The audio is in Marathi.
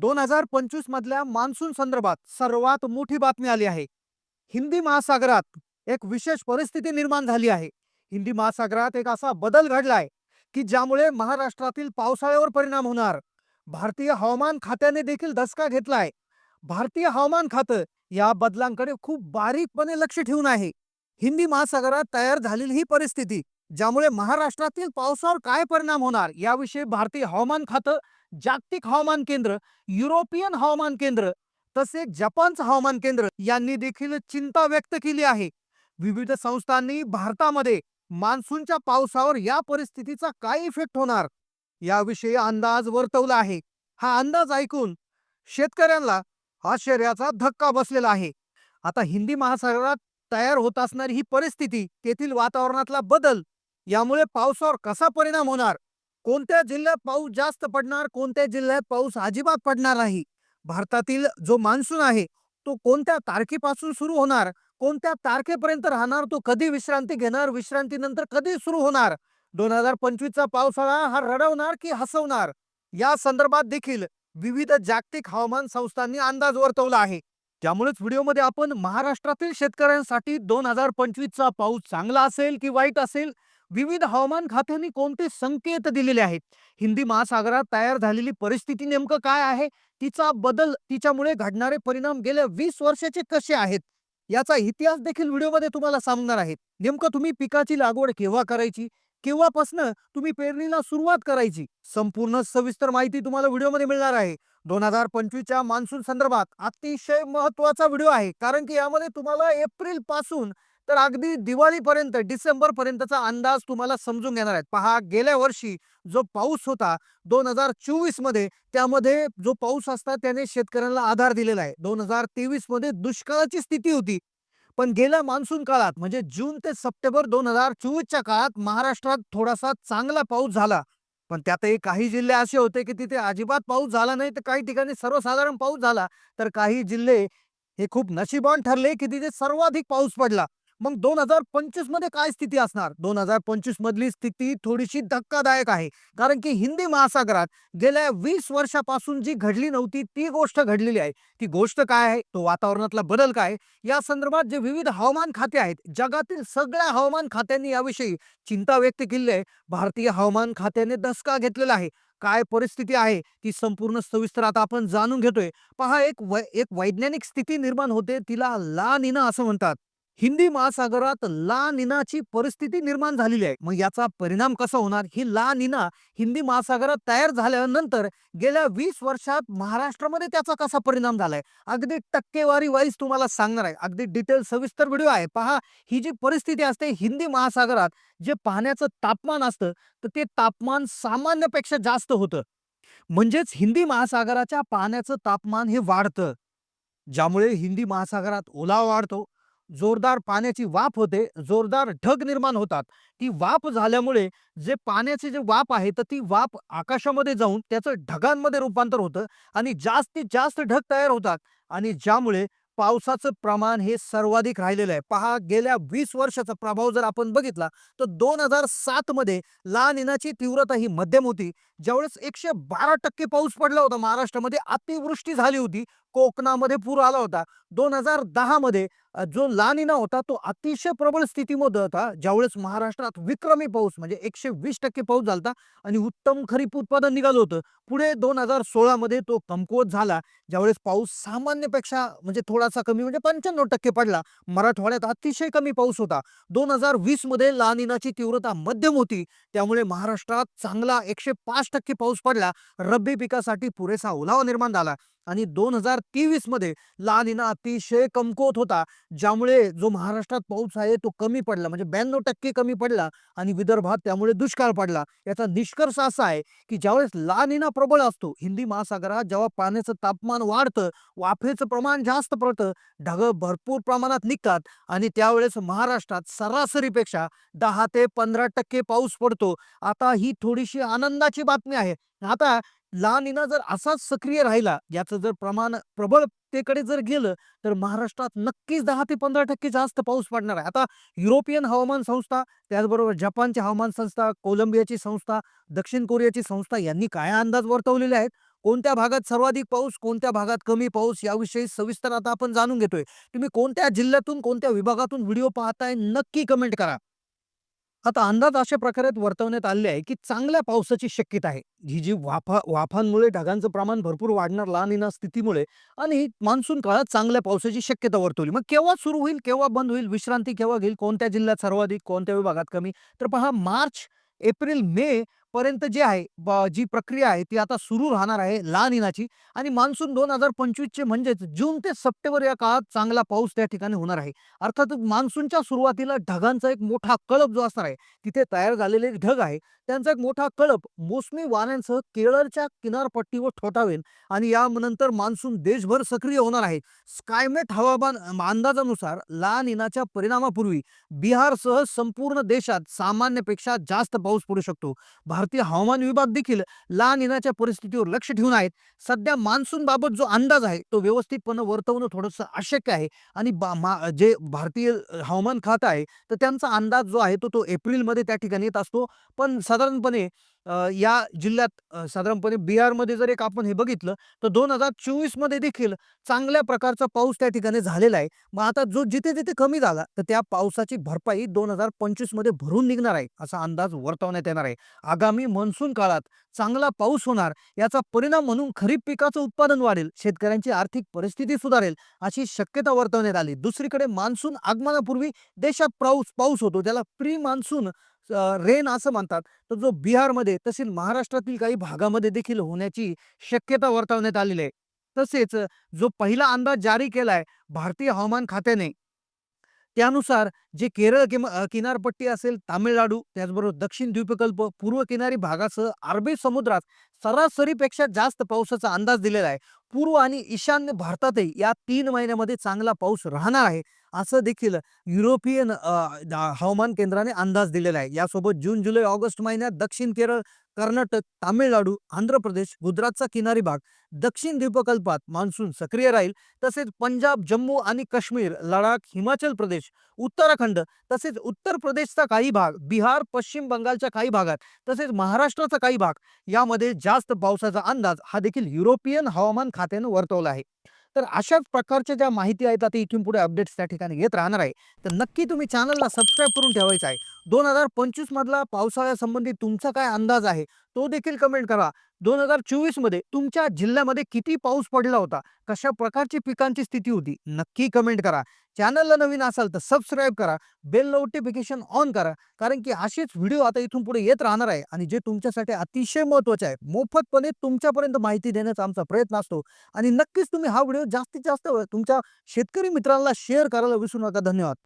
दोन हजार पंचवीस मधल्या मान्सून संदर्भात सर्वात मोठी बातमी आली आहे. हिंदी महासागरात एक विशेष परिस्थिती निर्माण झाली आहे. हिंदी महासागरात एक असा बदल घडलाय की ज्यामुळे महाराष्ट्रातील पावसाळ्यावर परिणाम होणार. भारतीय हवामान खात्याने देखील धसका घेतलाय. भारतीय हवामान खातं या बदलांकडे खूप बारीकपणे लक्ष ठेवून आहे. हिंदी महासागरात तयार झालेली ही परिस्थिती ज्यामुळे महाराष्ट्रातील पावसावर काय परिणाम होणार याविषयी भारतीय हवामान खातं जागतिक हवामान केंद्र युरोपियन हवामान केंद्र तसेच जपानचं हवामान केंद्र यांनी देखील चिंता व्यक्त केली आहे. विविध संस्थांनी भारतामध्ये मान्सूनच्या पावसावर या परिस्थितीचा काय इफेक्ट होणार? याविषयी अंदाज वर्तवला आहे. हा अंदाज ऐकून शेतकऱ्यांना आश्चर्याचा धक्का बसलेला आहे. आता हिंदी महासागरात तयार होत असणारी ही परिस्थिती तेथील वातावरणातला बदल यामुळे पावसावर कसा परिणाम होणार? कोणत्या जिल्ह्यात पाऊस जास्त पडणार कोणत्या जिल्ह्यात पाऊस अजिबात पडणार नाही? भारतातील जो मान्सून आहे तो कोणत्या तारखेपासून सुरू होणार? कोणत्या तारखेपर्यंत राहणार? तो कधी विश्रांती घेणार? विश्रांतीनंतर कधी सुरू होणार? दोन हजार पंचवीसचा पावसाळा हा रडवणार की हसवणार? या संदर्भात देखील विविध जागतिक हवामान संस्थांनी अंदाज वर्तवला आहे. त्यामुळेच व्हिडिओमध्ये आपण महाराष्ट्रातील शेतकऱ्यांसाठी दोन हजार पंचवीसचा पाऊस चांगला असेल की वाईट असेल विविध हवामान खात्यांनी कोणते संकेत दिलेले आहेत? हिंदी महासागरात तयार झालेली परिस्थिती नेमकं काय आहे? तिचा बदल तिच्यामुळे घडणारे परिणाम गेल्या वीस वर्षाचे कसे आहेत? याचा इतिहास देखील व्हिडिओमध्ये तुम्हाला सांगणार आहेत. नेमकं तुम्ही पिकाची लागवड केव्हा करायची? केव्हापासनं तुम्ही पेरणीला सुरुवात करायची? संपूर्ण सविस्तर माहिती तुम्हाला व्हिडिओमध्ये मिळणार आहे. दोन हजार पंचवीसच्या मान्सून संदर्भात अतिशय महत्त्वाचा व्हिडिओ आहे. कारण की यामध्ये तुम्हाला एप्रिलपासून तर अगदी दिवाळीपर्यंत डिसेंबर पर्यंतचा अंदाज तुम्हाला समजून घेणार आहेत. पहा गेल्या वर्षी जो पाऊस होता दोन हजार चोवीसमध्ये त्यामध्ये जो पाऊस असता त्याने शेतकऱ्यांना आधार दिलेला आहे. दोन हजार तेवीसमध्ये दुष्काळाची स्थिती होती. पण गेल्या मान्सून काळात म्हणजे जून ते सप्टेंबर दोन हजार चोवीसच्या काळात महाराष्ट्रात थोडासा चांगला पाऊस झाला. पण त्यातही काही जिल्हे असे होते की तिथे अजिबात पाऊस झाला नाही तर काही ठिकाणी सर्वसाधारण पाऊस झाला. तर काही जिल्हे हे खूप नशिबान ठरले की तिथे सर्वाधिक पाऊस पडला. मग दोन हजार पंचवीसमध्ये काय स्थिती असणार? दोन हजार पंचवीस मधली स्थिती थोडीशी धक्कादायक आहे. कारण की हिंदी महासागरात गेल्या वीस वर्षापासून जी घडली नव्हती ती गोष्ट घडलेली आहे. ती गोष्ट काय आहे? तो वातावरणातला बदल काय या संदर्भात जे विविध हवामान खाते आहेत जगातील सगळ्या हवामान खात्यांनी याविषयी चिंता व्यक्त केली आहे. भारतीय हवामान खात्याने दसका घेतलेला आहे. काय परिस्थिती आहे? ती संपूर्ण सविस्तर आता आपण जाणून घेतोय. पहा एक वै एक वैज्ञानिक स्थिती निर्माण होते तिला ला निना असं म्हणतात. हिंदी महासागरात ला निनाची परिस्थिती निर्माण झालेली आहे. मग याचा परिणाम कसा होणार? ही ला निना हिंदी महासागरात तयार झाल्यानंतर गेल्या वीस वर्षात महाराष्ट्रामध्ये त्याचा कसा परिणाम झालाय? अगदी टक्केवारी वाईज तुम्हाला सांगणार आहे. अगदी डिटेल सविस्तर व्हिडिओ आहे. पहा ही जी परिस्थिती असते हिंदी महासागरात जे पाण्याचं तापमान असतं तर ते तापमान सामान्यपेक्षा जास्त होतं. म्हणजेच हिंदी महासागराच्या पाण्याचं तापमान हे वाढतं. ज्यामुळे हिंदी महासागरात ओलावा वाढतो. जोरदार पाण्याची वाफ होते जोरदार ढग निर्माण होतात. ती वाफ झाल्यामुळे जे पाण्याचे जे वाफ आहे तर ती वाफ आकाशामध्ये जाऊन त्याचं ढगांमध्ये रूपांतर होतं आणि जास्तीत जास्त ढग तयार होतात आणि ज्यामुळे पावसाचं प्रमाण हे सर्वाधिक राहिलेलं आहे. पहा गेल्या वीस वर्षाचा प्रभाव जर आपण बघितला तर दोन हजार सातमध्ये ला निनाची तीव्रता ही मध्यम होती. ज्यावेळेस एकशे बारा टक्के पाऊस पडला होता महाराष्ट्रामध्ये अतिवृष्टी झाली होती. कोकणामध्ये पूर आला होता. दोन हजार दहा मध्ये जो लानिना होता तो अतिशय प्रबळ स्थितीमध्ये होता. ज्यावेळेस महाराष्ट्रात विक्रमी पाऊस म्हणजे एकशे वीस टक्के पाऊस झाला आणि उत्तम खरीप उत्पादन निघालं होतं. पुढे दोन हजार सोळामध्ये तो कमकुवत झाला. ज्यावेळेस पाऊस सामान्यपेक्षा म्हणजे थोडासा कमी म्हणजे पंच्याण्णव टक्के पडला. मराठवाड्यात अतिशय कमी पाऊस होता. दोन हजार वीसमध्ये तीव्रता मध्यम होती. त्यामुळे महाराष्ट्रात चांगला एकशे पाच टक्के पाऊस पडला. रब्बी पिकासाठी पुरेसा ओलावा निर्माण झाला. आणि दोन हजार तेवीसमध्ये लालिना अतिशय कमकुवत होता ज्यामुळे जो महाराष्ट्रात पाऊस आहे तो कमी पडला म्हणजे ब्याण्णव टक्के कमी पडला आणि विदर्भात त्यामुळे दुष्काळ पडला. याचा निष्कर्ष असा आहे की ज्यावेळेस लालिना प्रबळ असतो हिंदी महासागरात जेव्हा पाण्याचं तापमान वाढतं वाफेचं प्रमाण जास्त पडतं ढग भरपूर प्रमाणात निघतात आणि त्यावेळेस महाराष्ट्रात सरासरीपेक्षा दहा ते पंधरा टक्के पाऊस पडतो. आता ही थोडीशी आनंदाची बातमी आहे. आता लानिना जर असाच सक्रिय राहिला याचं जर प्रमाण प्रबळतेकडे जर गेलं तर महाराष्ट्रात नक्कीच दहा ते पंधरा टक्के जास्त पाऊस पडणार आहे. आता युरोपियन हवामान संस्था त्याचबरोबर जपानची हवामान संस्था कोलंबियाची संस्था दक्षिण कोरियाची संस्था यांनी काय अंदाज वर्तवलेले आहेत? कोणत्या भागात सर्वाधिक पाऊस कोणत्या भागात कमी पाऊस याविषयी सविस्तर आता आपण जाणून घेतोय. तुम्ही कोणत्या जिल्ह्यातून कोणत्या विभागातून व्हिडिओ पाहताय नक्की कमेंट करा. आता अंदाज अशा प्रकारे वर्तवण्यात आले आहे की चांगल्या पावसाची शक्यता आहे. ही जी वाफा वाफांमुळे ढगांचं प्रमाण भरपूर वाढणार लहान येणार स्थितीमुळे आणि मान्सून काळात चांगल्या पावसाची शक्यता वर्तवली. मग केव्हा सुरू होईल केव्हा बंद होईल विश्रांती केव्हा घेईल कोणत्या जिल्ह्यात सर्वाधिक कोणत्या विभागात कमी? तर पहा मार्च एप्रिल मे पर्यंत जे आहे ब- जी प्रक्रिया आहे ती आता सुरू राहणार आहे लहान इनाची आणि मान्सून दोन हजार पंचवीसचे म्हणजेच जून ते सप्टेंबर या काळात चांगला पाऊस त्या ठिकाणी होणार आहे. अर्थात मान्सूनच्या सुरुवातीला ढगांचा एक मोठा कळप जो असणार आहे तिथे तयार झालेले ढग आहे त्यांचा एक मोठा कळप मोसमी वाऱ्यांसह केरळच्या किनारपट्टीवर ठोठावेल आणि यानंतर मान्सून देशभर सक्रिय होणार आहे. स्कायमेट हवामान अंदाजानुसार लहान इनाच्या परिणामापूर्वी बिहारसह संपूर्ण देशात सामान्यपेक्षा जास्त पाऊस पडू शकतो. भारतीय हवामान विभाग देखील लहान निनाच्या परिस्थितीवर लक्ष ठेवून आहेत. सध्या मान्सून बाबत जो अंदाज आहे तो व्यवस्थितपणे वर्तवणं थोडंसं अशक्य आहे. आणि बा- मा- जे भारतीय हवामान खातं आहे तर त्यांचा अंदाज जो आहे तो तो एप्रिलमध्ये त्या ठिकाणी येत असतो. पण साधारणपणे या जिल्ह्यात साधारणपणे बिहारमध्ये जर एक आपण हे बघितलं तर दोन हजार चोवीसमध्ये देखील चांगल्या प्रकारचा पाऊस त्या ठिकाणी झालेला आहे. मग आता जो जिथे जिथे कमी झाला तर त्या पावसाची भरपाई दोन हजार पंचवीसमध्ये भरून निघणार आहे असा अंदाज वर्तवण्यात येणार आहे. आगामी मान्सून काळात चांगला पाऊस होणार याचा परिणाम म्हणून खरीप पिकाचं उत्पादन वाढेल शेतकऱ्यांची आर्थिक परिस्थिती सुधारेल अशी शक्यता वर्तवण्यात आली. दुसरीकडे मान्सून आगमनापूर्वी देशात पाऊस पाऊस होतो त्याला प्री मान्सून रेन असं म्हणतात. तर जो बिहारमध्ये तसेच महाराष्ट्रातील काही भागामध्ये देखील होण्याची शक्यता वर्तवण्यात आलेली आहे. तसेच जो पहिला अंदाज जारी केलाय भारतीय हवामान खात्याने त्यानुसार जे केरळ किम किनारपट्टी असेल तामिळनाडू त्याचबरोबर दक्षिण द्वीपकल्प पूर्व किनारी भागासह अरबी समुद्रात सरासरीपेक्षा जास्त पावसाचा अंदाज दिलेला आहे. पूर्व आणि ईशान्य भारतातही या तीन महिन्यामध्ये चांगला पाऊस राहणार आहे. असं देखील युरोपियन हवामान केंद्राने अंदाज दिलेला आहे. यासोबत जून जुलै ऑगस्ट महिन्यात दक्षिण केरळ कर्नाटक तामिळनाडू आंध्र प्रदेश गुजरातचा किनारी भाग दक्षिण द्वीपकल्पात मान्सून सक्रिय राहील. तसेच पंजाब जम्मू आणि काश्मीर लडाख हिमाचल प्रदेश उत्तराखंड तसेच उत्तर प्रदेशचा काही भाग बिहार पश्चिम बंगालच्या काही भागात तसेच महाराष्ट्राचा काही भाग यामध्ये जास्त पावसाचा अंदाज हा देखील युरोपियन हवामान खात्यानं वर्तवला आहे. तर अशाच प्रकारच्या ज्या माहिती आहेत आता इथून पुढे अपडेट्स त्या ठिकाणी येत राहणार आहे. तर नक्की तुम्ही चॅनलला सबस्क्राईब करून ठेवायचं आहे. दोन हजार पंचवीसमधला पावसाळ्यासंबंधी तुमचा काय अंदाज आहे तो देखील कमेंट करा. दोन हजार चोवीसमध्ये तुमच्या जिल्ह्यामध्ये किती पाऊस पडला होता? कशा प्रकारची पिकांची स्थिती होती? नक्की कमेंट करा. चॅनलला नवीन असाल तर सबस्क्राईब करा. बेल नोटिफिकेशन ऑन करा. कारण की असेच व्हिडिओ आता इथून पुढे येत राहणार आहे आणि जे तुमच्यासाठी अतिशय महत्त्वाचे आहे. मोफतपणे तुमच्यापर्यंत माहिती देण्याचा आमचा प्रयत्न असतो. आणि नक्कीच तुम्ही हा व्हिडिओ जास्तीत जास्त तुमच्या शेतकरी मित्रांना शेअर करायला विसरू नका. धन्यवाद.